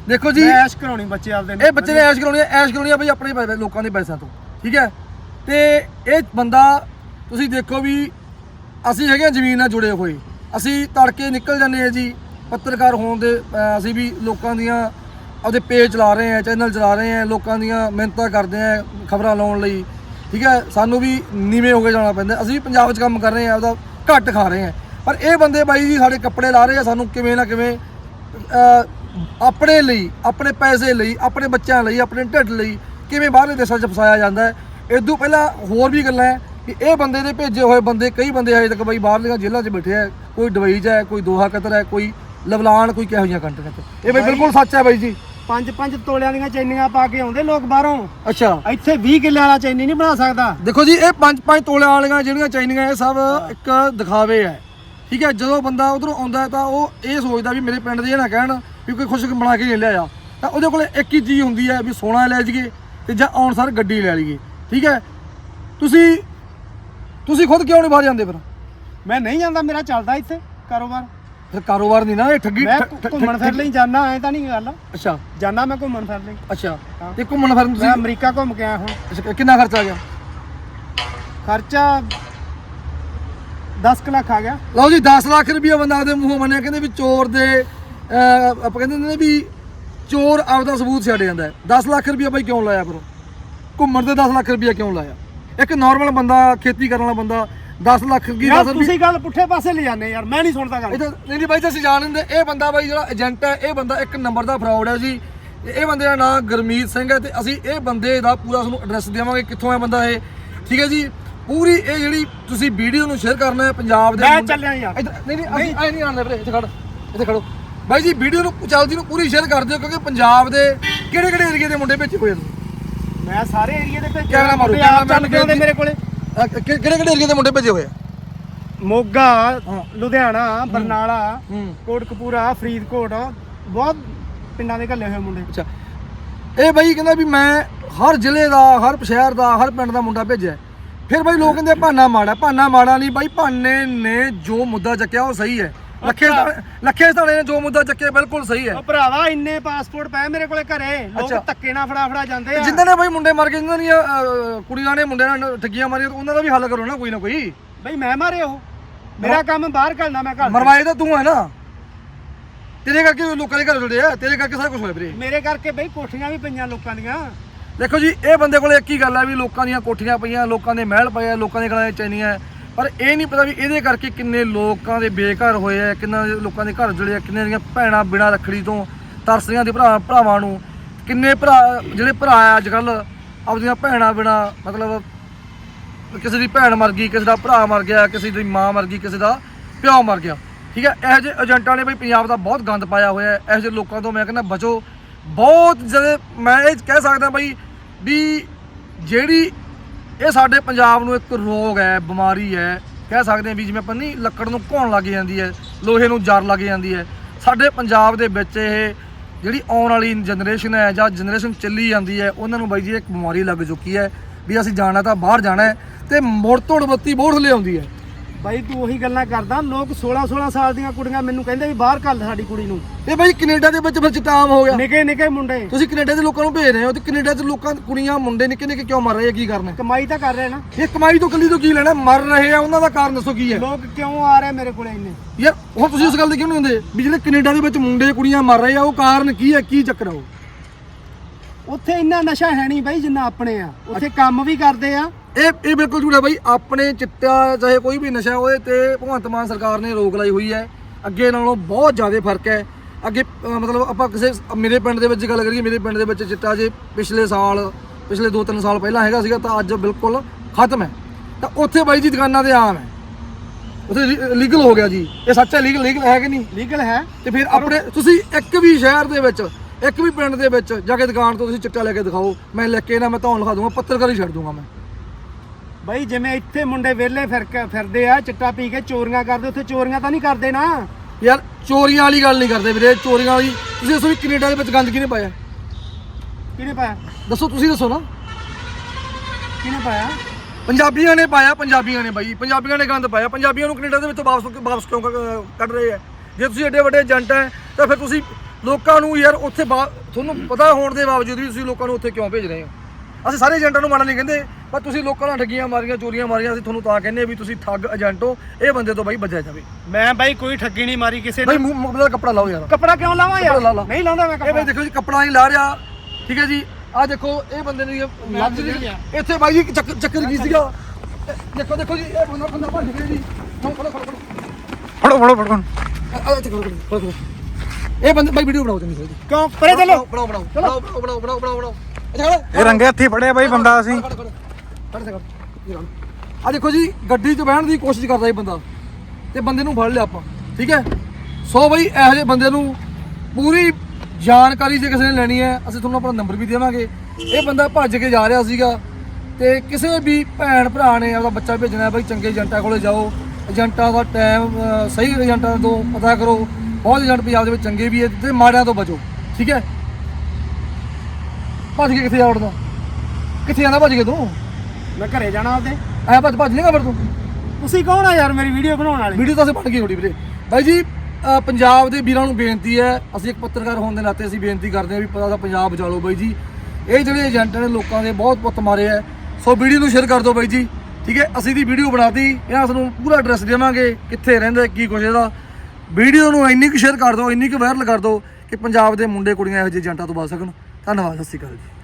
ਦੇਖੋ ਜੀ। ਮੈਂ ਐਸ਼ ਕਰਾਉਣੀ ਬੱਚੇ ਆਪਦੇ ਨੂੰ। ਇਹ ਬੱਚੇ ਨੇ ਐਸ਼ ਕਰਾਉਣੀ ਹੈ ਐਸ਼ ਕਰਾਉਣੀ ਹੈ ਬਈ ਆਪਣੇ ਪੈਸੇ ਲੋਕਾਂ ਦੇ ਪੈਸਿਆਂ ਤੋਂ ਠੀਕ ਹੈ? ਤੇ ਇਹ ਬੰਦਾ ਤੁਸੀਂ ਦੇਖੋ ਵੀ ਅਸੀਂ ਹੈਗੇ ਹਾਂ ਜ਼ਮੀਨ ਨਾਲ ਜੁੜੇ ਹੋਏ। ਅਸੀਂ ਤੜਕੇ ਨਿਕਲ ਜਾਂਦੇ ਆ ਜੀ ਪੱਤਰਕਾਰ ਹੋਣ ਦੇ ਅਹ ਅਸੀਂ ਵੀ ਲੋਕਾਂ ਦੀਆਂ ਆਪਦੇ ਪੇਜ ਚਲਾ ਰਹੇ ਆ ਚੈਨਲ ਚਲਾ ਰਹੇ ਆ ਲੋਕਾਂ ਦੀਆਂ ਮਿਹਨਤਾਂ ਕਰਦੇ ਆ ਖਬਰਾਂ ਲਾਉਣ ਲਈ ਠੀਕ ਹੈ? ਸਾਨੂੰ ਵੀ ਨੀਵੇਂ ਹੋ ਕੇ ਜਾਣਾ ਪੈਂਦਾ। ਅਸੀਂ ਵੀ ਪੰਜਾਬ 'ਚ ਕੰਮ ਕਰ ਰਹੇ ਆ ਆਪਦਾ ਘੱਟ ਖਾ ਰਹੇ ਆ ਪਰ ਇਹ ਬੰਦੇ ਬਾਈ ਜੀ ਸਾਡੇ ਕੱਪੜੇ ਲਾ ਰਹੇ ਆ ਸਾਨੂੰ ਕਿਵੇਂ ਨਾ ਕਿਵੇਂ ਆਪਣੇ ਲਈ ਆਪਣੇ ਪੈਸੇ ਲਈ ਆਪਣੇ ਬੱਚਿਆਂ ਲਈ ਆਪਣੇ ਢਿੱਡ ਲਈ ਕਿਵੇਂ ਬਾਹਰਲੇ ਦੇਸ਼ਾਂ 'ਚ ਫਸਾਇਆ ਜਾਂਦਾ ਹੈ। ਇਦੋਂ ਪਹਿਲਾਂ ਹੋਰ ਵੀ ਗੱਲਾਂ ਹੈ ਕਿ ਇਹ ਬੰਦੇ ਦੇ ਭੇਜੇ ਹੋਏ ਬੰਦੇ ਕਈ ਬੰਦੇ ਹਜੇ ਤੱਕ ਬਾਈ ਬਾਹਰਲੀਆਂ ਜੇਲ੍ਹਾਂ 'ਚ ਬੈਠੇ ਆ ਕੋਈ ਦੁਬਈ 'ਚ ਹੈ ਕੋਈ ਦੋਹਾ ਕਤਰ ਹੈ ਕੋਈ ਲਵਲਾਨ ਕੋਈ ਕਿਹੋ ਜਿਹੀਆਂ ਕੰਟਰੀਆਂ 'ਚ। ਇਹ ਬਈ ਬਿਲਕੁਲ ਸੱਚ ਹੈ ਬਾਈ ਜੀ। ਪੰਜ ਪੰਜ ਤੋਲਿਆਂ ਦੀਆਂ ਚੈਨੀਆਂ ਪਾ ਕੇ ਆਉਂਦੇ ਲੋਕ ਬਾਹਰੋਂ। ਅੱਛਾ। ਇੱਥੇ 20 ਕਿੱਲੇ ਵਾਲਾ ਚੈਨੀ ਨਹੀਂ ਬਣਾ ਸਕਦਾ। ਦੇਖੋ ਜੀ ਇਹ ਪੰਜ ਪੰਜ ਤੋਲਿਆਂ ਵਾਲੀਆਂ ਜਿਹੜੀਆਂ ਚਾਈਨੀਆਂ ਇਹ ਸਭ ਇੱਕ ਦਿਖਾਵੇ ਹੈ। ਠੀਕ ਹੈ ਜਦੋਂ ਬੰਦਾ ਉਧਰੋਂ ਆਉਂਦਾ ਤਾਂ ਉਹ ਇਹ ਸੋਚਦਾ ਵੀ ਮੇਰੇ ਪਿੰਡ ਦੇ ਇਹ ਨਾ ਕਹਿਣ ਵੀ ਕੋਈ ਖੁਸ਼ ਬਣਾ ਕੇ ਨਹੀਂ ਲਿਆਇਆ ਤਾਂ ਉਹਦੇ ਕੋਲੇ ਇੱਕ ਹੀ ਚੀਜ਼ ਹੁੰਦੀ ਹੈ ਵੀ ਸੋਨਾ ਲੈ ਜਾਈਏ ਤੇ ਜਾਂ ਆਉਣ ਸਾਰ ਗੱਡੀ ਲੈ ਲਈਏ। ਠੀਕ ਹੈ ਤੁਸੀਂ ਤੁਸੀਂ ਖੁਦ ਕਿਉਂ ਨਹੀਂ ਬਾਹਰ ਜਾਂਦੇ ਫਿਰ? ਮੈਂ ਨਹੀਂ ਜਾਂਦਾ ਮੇਰਾ ਚੱਲਦਾ ਇੱਥੇ ਕਾਰੋਬਾਰ। ਫਿਰ ਕਾਰੋਬਾਰ ਨਹੀਂ ਨਾ ਇਹ ਠੱਗੀ ਮੈਂ ਘੁੰਮਣ ਫਿਰ ਲਈ ਜਾਣਾ ਐ ਤਾਂ ਨਹੀਂ ਗੱਲ। ਅੱਛਾ। ਜਾਣਾ ਮੈਂ ਘੁੰਮਣ ਫਿਰ ਲਈ। ਅੱਛਾ। ਤੇ ਘੁੰਮਣ ਫਿਰਨ ਮੈਂ ਤੁਸੀਂ? ਅਮਰੀਕਾ ਘੁੰਮ ਕੇ ਆਇਆ ਹੁਣ। ਕਿੰਨਾ ਖਰਚਾ ਆ ਗਿਆ? ਖਰਚਾ 10 ਲੱਖ ਆ ਗਿਆ। ਲਓ ਜੀ 10 ਲੱਖ ਰੁਪਏ ਬੰਦਾ ਆਪਦੇ ਮੂੰਹੋਂ ਮੰਨਿਆ ਕਹਿੰਦੇ ਵੀ ਚੋਰ ਦੇ ਆਪਾਂ ਕਹਿੰਦੇ ਹੁੰਦੇ ਨੇ ਵੀ ਚੋਰ ਆਪਦਾ ਸਬੂਤ ਛੱਡ ਜਾਂਦਾ ਹੈ। 10 ਲੱਖ ਰੁਪਏ ਬਾਈ ਕਿਉਂ ਲਾਇਆ ਫਿਰ ਘੁੰਮਣ ਤੇ 10 ਲੱਖ ਰੁਪਏ ਕਿਉਂ ਲਾਇਆ? ਇੱਕ ਨਾਰਮਲ ਬੰਦਾ ਖੇਤੀ ਕਰਨ ਵਾਲਾ ਬੰਦਾ 10 ਲੱਖ ਕੀ ਯਾਰ 10 ਰੁਪਏ ਤੁਸੀਂ ਗੱਲ ਪੁੱਠੇ ਪਾਸੇ ਲੈ ਜਾਂਦੇ ਯਾਰ ਮੈਂ ਨਹੀਂ ਸੁਣਦਾ ਗੱਲ। ਨਹੀਂ ਨਹੀਂ ਬਾਈ ਤਾਂ ਅਸੀਂ ਜਾਣ ਲੈਂਦੇ ਇਹ ਬੰਦਾ ਬਾਈ ਜਿਹੜਾ ਏਜੰਟ ਹੈ ਇਹ ਬੰਦਾ ਇੱਕ ਨੰਬਰ ਦਾ ਫਰਾਡ ਹੈ ਜੀ। ਇਹ ਬੰਦੇ ਦਾ ਨਾਮ ਗੁਰਮੀਤ ਸਿੰਘ ਹੈ ਤੇ ਅਸੀਂ ਇਹ ਬੰਦੇ ਦਾ ਪੂਰਾ ਤੁਹਾਨੂੰ ਐਡਰੈਸ ਦੇਵਾਂਗੇ ਕਿੱਥੋਂ ਹੈ ਬੰਦਾ ਇਹ। ਠੀਕ ਹੈ ਜੀ? ਪੂਰੀ ਇਹ ਜਿਹੜੀ ਤੁਸੀਂ ਵੀਡੀਓ ਨੂੰ ਸ਼ੇਅਰ ਕਰਨਾ ਹੈ ਪੰਜਾਬ ਦੇ ਮੈਂ ਮੁੰਡੇ- ਚੱਲਿਆ ਯਾਰ। ਇੱਧਰ- ਨਹੀਂ ਨਹੀਂ ਅਸੀਂ ਆਏ ਨਹੀਂ ਆਉਂਦੇ ਵੀਰੇ ਇੱਥੇ ਖੜ ਇੱਥੇ ਖੜੋ ਬਾਈ ਜੀ ਵੀਡੀਓ ਨੂੰ ਚੱਲਦੀ ਨੂੰ ਪੂਰੀ ਸ਼ੇਅਰ ਕਰ ਦਿਓ ਕਿਉਂਕਿ ਪੰਜਾਬ ਦੇ ਕਿਹੜੇ ਕਿਹੜੇ ਏਰੀਏ ਦੇ ਮੁੰਡੇ ਭੇਜੇ ਹੋਏ ਨੇ ਮੈਂ ਸਾਰੇ ਏਰੀਏ ਦੇ ਵਿੱਚ ਕੈਮਰਾ ਮਾਰੋ, ਕੈਮਰਾ ਚੱਲ ਕੇ ਆਉਂਦੇ ਮੇਰੇ ਕੋਲੇ? ਅਹ ਕਿ- ਕਿਹੜੇ ਕਿਹੜੇ ਏਰੀਏ ਦੇ ਮੁੰਡੇ ਭੇਜੇ ਹੋਏ ਆ? ਮੋਗਾ। ਲੁਧਿਆਣਾ ਬਰਨਾਲਾ ਹੂੰ। ਕੋਟਕਪੂਰਾ ਫਰੀਦਕੋਟ ਬਹੁਤ ਪਿੰਡਾਂ ਦੇ ਘੱਲੇ ਹੋਏ ਮੁੰਡੇ। ਅੱਛਾ। ਇਹ ਬਾਈ ਕਹਿੰਦਾ ਵੀ ਮੈਂ ਹਰ ਜ਼ਿਲ੍ਹੇ ਦਾ ਹਰ ਸ਼ਹਿਰ ਦਾ ਹਰ ਪਿੰਡ ਦਾ ਮੁੰਡਾ ਭੇਜਿਆ। ਫਿਰ ਬਾਈ ਲੋਕ ਕਹਿੰਦੇ ਭਾਨਾ ਮਾੜਾ ਭਾਨਾ ਮਾੜਾ ਨਹੀਂ ਬਾਈ ਭਾਨੇ ਨੇ ਜੋ ਮੁੱਦਾ ਚੱਕਿਆ ਉਹ ਸਹੀ ਹੈ। ਲੱਖੇ ਲੱਖੇ ਸਤਾਣੇ ਨੇ ਜੋ ਮੁੱਦਾ ਚੱਕਿਆ ਬਿਲਕੁਲ ਸਹੀ ਹੈ। ਉਹ ਭਰਾਵਾ ਇੰਨੇ ਪਾਸਪੋਰਟ ਪਏ ਮੇਰੇ ਕੋਲੇ ਘਰੇ। ਲੋਕ। ਧੱਕੇ ਨਾਲ ਫੜਾ ਫੜਾ ਜਾਂਦੇ ਆ। ਜਿੰਨਾਂ ਨੇ ਬਾਈ ਮੁੰਡੇ ਮਾਰ ਕੇ ਜਿੰਨਾਂ ਦੀਆਂ ਕੁੜੀਆਂ ਨੇ ਮੁੰਡਿਆਂ ਨਾਲ ਠੱਗੀਆਂ ਮਾਰੀਆਂ ਉਹਨਾਂ ਦਾ ਵੀ ਹੱਲ ਕਰੋ ਨਾ ਕੋਈ ਨਾ ਕੋਈ। ਬਈ ਮੈਂ ਮਾਰੇ ਉਹ। ਮੇਰਾ ਕੰਮ ਬਾਹਰ ਘੱਲਣਾ ਮੈਂ ਘੱਲ ਮਰਵਾਏ ਤਾਂ ਤੂੰ ਹੈ ਨਾ। ਤੇਰੇ ਕਰਕੇ ਲੋਕਾਂ ਦੇ ਘਰ ਜੁੜੇ ਆ ਤੇਰੇ ਕਰਕੇ ਸਾਰਾ ਕੁਝ ਹੋਇਆ ਵੀਰੇ। ਮੇਰੇ ਕਰਕੇ ਬਈ ਕੋਠੀਆਂ ਵੀ ਪਈਆਂ ਲੋਕਾਂ ਦੀਆਂ। ਦੇਖੋ ਜੀ, ਇਹ ਬੰਦੇ ਕੋਲੇ ਇੱਕ ਹੀ ਗੱਲ ਹੈ ਵੀ ਲੋਕਾਂ ਦੀਆਂ ਕੋਠੀਆਂ ਪਈਆਂ, ਲੋਕਾਂ ਦੇ ਮਹਿਲ ਪਏ ਆ, ਲੋਕਾਂ ਦੇ ਗਲਾਂ 'ਚ ਚੈਨੀਆਂ ਹੈ। ਪਰ ਇਹ ਨਹੀਂ ਪਤਾ ਵੀ ਇਹਦੇ ਕਰਕੇ ਕਿੰਨੇ ਲੋਕਾਂ ਦੇ ਬੇਘਰ ਹੋਏ ਆ, ਕਿੰਨਾ ਦੇ ਲੋਕਾਂ ਦੇ ਘਰ ਜੁੜੇ ਆ, ਕਿੰਨੇ ਦੀਆਂ ਭੈਣਾਂ ਬਿਨਾਂ ਰੱਖੜੀ ਤੋਂ ਤਰਸਦੀਆਂ ਦੇ ਭਰਾ ਭਰਾਵਾਂ ਨੂੰ, ਕਿੰਨੇ ਭਰਾ ਜਿਹੜੇ ਭਰਾ ਆ ਅੱਜ ਕੱਲ ਆਪਦੀਆਂ ਭੈਣਾਂ ਬਿਨਾਂ, ਮਤਲਬ ਕਿਸੇ ਦੀ ਭੈਣ ਮਰ ਗਈ, ਕਿਸੇ ਦਾ ਭਰਾ ਮਰ ਗਿਆ, ਕਿਸੇ ਦੀ ਮਾਂ ਮਰ ਗਈ, ਕਿਸੇ ਦਾ ਪਿਓ ਮਰ ਗਿਆ। ਠੀਕ ਹੈ ਇਹੋ ਜਿਹੇ ਏਜੰਟਾਂ ਨੇ ਬਈ ਪੰਜਾਬ ਦਾ ਬਹੁਤ ਗੰਦ ਪਾਇਆ ਹੋਇਆ ਹੈ ਇਹੋ ਜਿਹੇ ਲੋਕਾਂ ਤੋਂ ਮੈਂ ਕਹਿੰਦਾ ਬਚੋ। ਬਹੁਤ ਜ਼ਿਆਦਾ ਮੈਂ ਇਹ ਕਹਿ ਸਕਦਾ ਬਈ ਵੀ ਜਿਹੜੀ ਇਹ ਸਾਡੇ ਪੰਜਾਬ ਨੂੰ ਇੱਕ ਰੋਗ ਹੈ, ਬਿਮਾਰੀ ਹੈ, ਕਹਿ ਸਕਦੇ ਹਾਂ ਵੀ ਜਿਵੇਂ ਆਪਾਂ ਨਹੀਂ ਲੱਕੜ ਨੂੰ ਘੋਣ ਲੱਗ ਜਾਂਦੀ ਹੈ, ਲੋਹੇ ਨੂੰ ਜਰ ਲੱਗ ਜਾਂਦੀ ਹੈ। ਸਾਡੇ ਪੰਜਾਬ ਦੇ ਵਿੱਚ ਇਹ ਜਿਹੜੀ ਆਉਣ ਵਾਲੀ ਜਨਰੇਸ਼ਨ ਹੈ ਜਾਂ ਜਨਰੇਸ਼ਨ ਚੱਲੀ ਜਾਂਦੀ ਹੈ, ਉਹਨਾਂ ਨੂੰ ਬਾਈ ਜੀ ਇੱਕ ਬਿਮਾਰੀ ਲੱਗ ਚੁੱਕੀ ਹੈ ਵੀ ਅਸੀਂ ਜਾਣਾ ਤਾਂ ਬਾਹਰ ਜਾਣਾ ਹੈ ਤੇ ਮੁੜ ਤੋੜ ਬੱਤੀ ਬੋੜ ਲਿਆਉਂਦੀ ਹੈ। ਬਾਈ ਤੂੰ ਉਹੀ ਗੱਲਾਂ ਕਰਦਾ ਲੋਕ 16 16 ਸਾਲ ਦੀਆਂ ਕੁੜੀਆਂ ਮੈਨੂੰ ਕਹਿੰਦੇ ਵੀ ਬਾਹਰ ਘੱਲ ਸਾਡੀ ਕੁੜੀ ਨੂੰ। ਇਹ ਬਾਈ ਕੈਨੇਡਾ ਦੇ ਵਿੱਚ ਫਿਰ ਚਟਾਮ ਹੋ ਗਿਆ। ਨਿੱਕੇ ਨਿੱਕੇ ਮੁੰਡੇ। ਤੁਸੀਂ ਕੈਨੇਡਾ ਦੇ ਲੋਕਾਂ ਨੂੰ ਭੇਜ ਰਹੇ ਹੋ ਤੇ ਕੈਨੇਡਾ ਦੇ ਲੋਕਾਂ ਕੁੜੀਆਂ ਮੁੰਡੇ ਨਿੱਕੇ ਨਿੱਕੇ ਕਿਉਂ ਮਰ ਰਹੇ ਆ ਕੀ ਕਰਨਾ? ਕਮਾਈ ਤਾਂ ਕਰ ਰਹੇ ਨਾ। ਇਹ ਕਮਾਈ ਤੋਂ ਕੱਲੀ ਤੋਂ ਕੀ ਲੈਣਾ? ਮਰ ਰਹੇ ਆ ਉਹਨਾਂ ਦਾ ਕਾਰਨ ਦੱਸੋ ਕੀ ਹੈ? ਲੋਕ ਕਿਉਂ ਆ ਰਹੇ ਮੇਰੇ ਕੋਲੇ ਇੰਨੇ? ਯਾਰ ਹੁਣ ਤੁਸੀਂ ਇਸ ਗੱਲ ਦੇ ਕਿਉਂ ਨਹੀਂ ਹੁੰਦੇ? ਵੀ ਜਿਹੜੇ ਕੈਨੇਡਾ ਦੇ ਵਿੱਚ ਮੁੰਡੇ ਕੁੜੀਆਂ ਮਰ ਰਹੇ ਆ ਉਹ ਕਾਰਨ ਕੀ ਹੈ? ਕੀ ਚੱਕਰ ਆ ਉਹ? ਉੱਥੇ ਇੰਨਾ ਨਸ਼ਾ ਹੈ ਨਹੀਂ ਬਾਈ ਜਿੰਨਾ ਆਪਣੇ ਆ। ਉੱਥੇ ਕੰਮ ਵੀ ਕਰਦੇ ਆ ਇਹ ਇਹ ਬਿਲਕੁਲ ਝੂਠ ਬਾਈ ਆਪਣੇ ਚਿੱਟਾ ਚਾਹੇ ਕੋਈ ਵੀ ਨਸ਼ਾ ਹੋਏ ਤੇ ਭਗਵੰਤ ਮਾਨ ਸਰਕਾਰ ਨੇ ਰੋਕ ਲਾਈ ਹੋਈ ਹੈ। ਅੱਗੇ ਨਾਲੋਂ ਬਹੁਤ ਜ਼ਿਆਦਾ ਫ਼ਰਕ ਹੈ। ਅੱਗੇ ਮਤਲਬ ਆਪਾਂ ਕਿਸੇ ਮੇਰੇ ਪਿੰਡ ਦੇ ਵਿੱਚ ਗੱਲ ਕਰੀਏ ਮੇਰੇ ਪਿੰਡ ਦੇ ਵਿੱਚ ਚਿੱਟਾ ਜੇ ਪਿਛਲੇ ਸਾਲ ਪਿਛਲੇ 2-3 ਸਾਲ ਪਹਿਲਾਂ ਹੈਗਾ ਸੀਗਾ ਤਾਂ ਅੱਜ ਬਿਲਕੁਲ ਖਤਮ ਹੈ। ਤਾਂ ਉੱਥੇ ਬਾਈ ਜੀ ਦੁਕਾਨਾਂ ਤੇ ਆਮ ਹੈ। ਉੱਥੇ ਲੀਗਲ ਹੋ ਗਿਆ ਜੀ। ਇਹ ਸੱਚ ਹੈ ਲੀਗਲ ਲੀਗਲ ਹੈ ਕਿ ਨਹੀਂ? ਲੀਗਲ ਹੈ। ਤੇ ਫਿਰ ਆਪਣੇ ਤੁਸੀਂ ਇੱਕ ਵੀ ਸ਼ਹਿਰ ਦੇ ਵਿੱਚ ਇੱਕ ਵੀ ਪਿੰਡ ਦੇ ਵਿੱਚ ਜਾ ਕੇ ਦੁਕਾਨ ਤੋਂ ਤੁਸੀਂ ਚਿੱਟਾ ਲੈ ਕੇ ਦਿਖਾਓ। ਮੈਂ ਲੈ ਕੇ ਨਾ ਮੈਂ ਤੁਹਾਨੂੰ ਲਿਖਾ ਦੂੰਗਾ ਪੱਤਰਕਾਰੀ ਛੱਡ ਦੂੰਗਾ ਮੈਂ। ਬਾਈ ਜਿਵੇਂ ਇੱਥੇ ਮੁੰਡੇ ਵਿਹਲੇ ਫਿਰ ਫਿਰਦੇ ਆ ਚਿੱਟਾ ਪੀ ਕੇ ਚੋਰੀਆਂ ਕਰਦੇ ਉੱਥੇ ਚੋਰੀਆਂ ਤਾਂ ਨਹੀਂ ਕਰਦੇ ਨਾ। ਯਾਰ ਚੋਰੀਆਂ ਵਾਲੀ ਗੱਲ ਨਹੀਂ ਕਰਦੇ ਵੀਰੇ ਚੋਰੀਆਂ ਵਾਲੀ। ਤੁਸੀਂ ਦੱਸੋ ਵੀ ਕੈਨੇਡਾ ਦੇ ਵਿੱਚ ਗੰਦ ਕਿਹਨੇ ਪਾਇਆ? ਕਿਹਨੇ ਪਾਇਆ? ਦੱਸੋ ਤੁਸੀਂ ਦੱਸੋ ਨਾ। ਕਿਹਨੇ ਪਾਇਆ? ਪੰਜਾਬੀਆਂ ਨੇ ਪਾਇਆ ਪੰਜਾਬੀਆਂ ਨੇ ਬਾਈ। ਪੰਜਾਬੀਆਂ ਨੇ ਗੰਦ ਪਾਇਆ। ਪੰਜਾਬੀਆਂ ਨੂੰ ਕੈਨੇਡਾ ਦੇ ਵਿੱਚੋਂ ਵਾਪਸ ਵਾਪਸ ਕਿਉਂ ਕੱਢ ਰਹੇ ਆ? ਜੇ ਤੁਸੀਂ ਏਡੇ ਵੱਡੇ ਏਜੰਟ ਹੈ ਤਾਂ ਫਿਰ ਤੁਸੀਂ ਲੋਕਾਂ ਨੂੰ ਯਾਰ ਉੱਥੇ ਤੁਹਾਨੂੰ ਪਤਾ ਹੋਣ ਦੇ ਬਾਵਜੂਦ ਵੀ ਤੁਸੀਂ ਲੋਕਾਂ ਨੂੰ ਉੱਥੇ ਕਿਉਂ ਭੇਜ ਰਹੇ ਹੋ? ਅਸੀਂ ਸਾਰੇ ਏਜੰਟਾਂ ਨੂੰ ਮਾੜਾ ਨਹੀਂ ਕਹਿੰਦੇ। ਪਰ ਤੁਸੀਂ ਲੋਕਾਂ ਨਾਲ ਠੱਗੀਆਂ ਮਾਰੀਆਂ ਚੋਰੀਆਂ ਮਾਰੀਆਂ ਅਸੀਂ ਤੁਹਾਨੂੰ ਤਾਂ ਕਹਿੰਦੇ ਵੀ ਤੁਸੀਂ ਠੱਗ ਏਜੰਟ ਹੋ ਇਹ ਬੰਦੇ ਤੋਂ ਬਾਈ ਬਚਿਆ ਜਾਵੇ। ਮੈਂ ਬਾਈ ਕੋਈ ਠੱਗੀ ਨਹੀਂ ਮਾਰੀ ਕਿਸੇ ਨੇ। ਮੂੰਹ ਮੂੰਹ ਦਾ ਕੱਪੜਾ ਲਾਓ ਯਾਰ। ਕੱਪੜਾ ਕਿਉਂ ਲਾਵਾਂ ਯਾਰ? ਨਹੀਂ ਲਾਉਂਦਾ ਮੈਂ ਇਹ ਦੇਖੋ ਜੀ ਕੱਪੜਾ ਨਹੀਂ ਲਾ ਰਿਹਾ। ਠੀਕ ਹੈ ਜੀ? ਆ ਦੇਖੋ ਇਹ ਬੰਦੇ ਨੇ ਲੱਗ ਨਹੀਂ ਇੱਥੇ ਬਾਈ ਜੀ ਚੱਕਰ ਕੀ ਸੀਗਾ? ਦੇਖੋ ਦੇਖੋ ਜੀ ਇਹ ਬੰਦਾ ਬੰਦਾ ਭੱਜ ਗਿਆ ਜੀ। ਹੁਣ ਫੜੋ ਫੜੋ ਫੜੋ। ਫੜੋ ਫੜੋ ਫੜੋ। ਆ- ਆ ਇੱਥੇ ਕਰੋ, ਕਰੋ, ਇਹ ਬੰਦੇ ਬਾਈ ਵੀਡੀਓ ਬਣਾਓ ਚੰਗੀ ਜੀ। ਕਿਉਂ? ਪਰੇ ਚਲੋ। ਬਣਾਓ ਬਣਾਓ ਬਣਾਓ ਬਣਾਓ ਬਣਾਓ ਬਣਾਓ ਬਣਾਓ, ਇਹ ਰੰਗੇ ਹੱਥੀ ਫੜਿਆ ਬਾਈ ਬੰਦਾ ਅਸੀਂ। ਸੇ ਖੜ ਆ ਦੇਖੋ ਜੀ, ਗੱਡੀ 'ਚ ਬਹਿਣ ਦੀ ਕੋਸ਼ਿਸ਼ ਕਰਦਾ ਇਹ ਬੰਦਾ। ਤੇ ਬੰਦੇ ਨੂੰ ਫੜ ਲਿਆ ਆਪਾਂ, ਠੀਕ ਹੈ? ਸੋ ਬਈ, ਇਹੋ ਜਿਹੇ ਬੰਦੇ ਨੂੰ ਪੂਰੀ ਜਾਣਕਾਰੀ ਜੇ ਕਿਸੇ ਨੇ ਲੈਣੀ ਹੈ, ਅਸੀਂ ਤੁਹਾਨੂੰ ਆਪਣਾ ਨੰਬਰ ਵੀ ਦੇਵਾਂਗੇ। ਇਹ ਬੰਦਾ ਭੱਜ ਕੇ ਜਾ ਰਿਹਾ ਸੀਗਾ ਤੇ ਕਿਸੇ ਵੀ ਭੈਣ ਭਰਾ ਨੇ ਆਪਦਾ ਬੱਚਾ ਭੇਜਣਾ ਹੈ, ਬਈ ਚੰਗੇ ਏਜੰਟਾਂ ਕੋਲੇ ਜਾਓ। ਏਜੰਟਾਂ ਦਾ ਟਾਈਮ ਸਹੀ ਏਜੰਟਾਂ ਤੋਂ ਪਤਾ ਕਰੋ। ਬਹੁਤ ਏਜੰਟ ਪੰਜਾਬ ਦੇ ਵਿੱਚ ਚੰਗੇ ਵੀ ਹੈ, ਤੇ ਮਾੜਿਆਂ ਤੋਂ ਬਚੋ, ਠੀਕ ਹੈ? ਭੱਜ ਕੇ ਕਿੱਥੇ ਜਾ ਵੜਦਾ ਕਿੱਥੇ ਜਾਂਦਾ ਭੱਜ ਕੇ ਤੂੰ? ਮੈਂ ਘਰੇ ਜਾਣਾ ਆਪਦੇ। ਐ ਭੱਜ ਭੱਜ ਲੇਗਾ ਫਿਰ ਤੂੰ। ਤੁਸੀਂ ਕੌਣ ਆ ਯਾਰ ਮੇਰੀ ਵੀਡੀਓ ਬਣਾਉਣ ਵਾਲੇ? ਵੀਡੀਓ ਤਾਂ ਅਸੀਂ ਬਣ ਗਈ ਥੋੜੀ ਵੀਰੇ। ਬਾਈ ਜੀ ਅ, ਪੰਜਾਬ ਦੇ ਵੀਰਾਂ ਨੂੰ ਬੇਨਤੀ ਹੈ ਅਸੀਂ ਇੱਕ ਪੱਤਰਕਾਰ ਹੋਣ ਦੇ ਨਾਤੇ ਅਸੀਂ ਬੇਨਤੀ ਕਰਦੇ ਹਾਂ ਵੀ ਪਤਾ ਤਾਂ ਪੰਜਾਬ ਬਚਾ ਲਓ ਬਾਈ ਜੀ। ਇਹ ਜਿਹੜੇ ਏਜੰਟ ਨੇ ਲੋਕਾਂ ਦੇ ਬਹੁਤ ਪੁੱਤ ਮਾਰੇ ਐ ਸੋ ਵੀਡੀਓ ਨੂੰ ਸ਼ੇਅਰ ਕਰ ਦਿਓ ਬਾਈ ਜੀ। ਠੀਕ ਹੈ ਅਸੀਂ ਦੀ ਵੀਡੀਓ ਬਣਾਤੀ ਇਹਨਾਂ ਤੁਹਾਨੂੰ ਪੂਰਾ ਐਡਰੈਸ ਦੇਵਾਂਗੇ ਕਿੱਥੇ ਰਹਿੰਦਾ ਕੀ ਕੁਛ ਇਹਦਾ। ਵੀਡੀਓ ਨੂੰ ਇੰਨੀ ਕੁ ਸ਼ੇਅਰ ਕਰ ਦਿਓ ਇੰਨੀ ਕੁ ਵਾਇਰਲ ਕਰ ਦਿਓ ਕਿ ਪੰਜਾਬ ਦੇ ਮੁੰਡੇ ਕੁੜੀਆਂ ਇਹੋ ਜਿਹੇ ਏਜੰਟਾਂ ਤੋਂ ਬਚ ਸਕਣ। ਧੰਨਵਾਦ ਸਤਿ ਸ਼੍ਰੀ ਅਕਾਲ ਜੀ।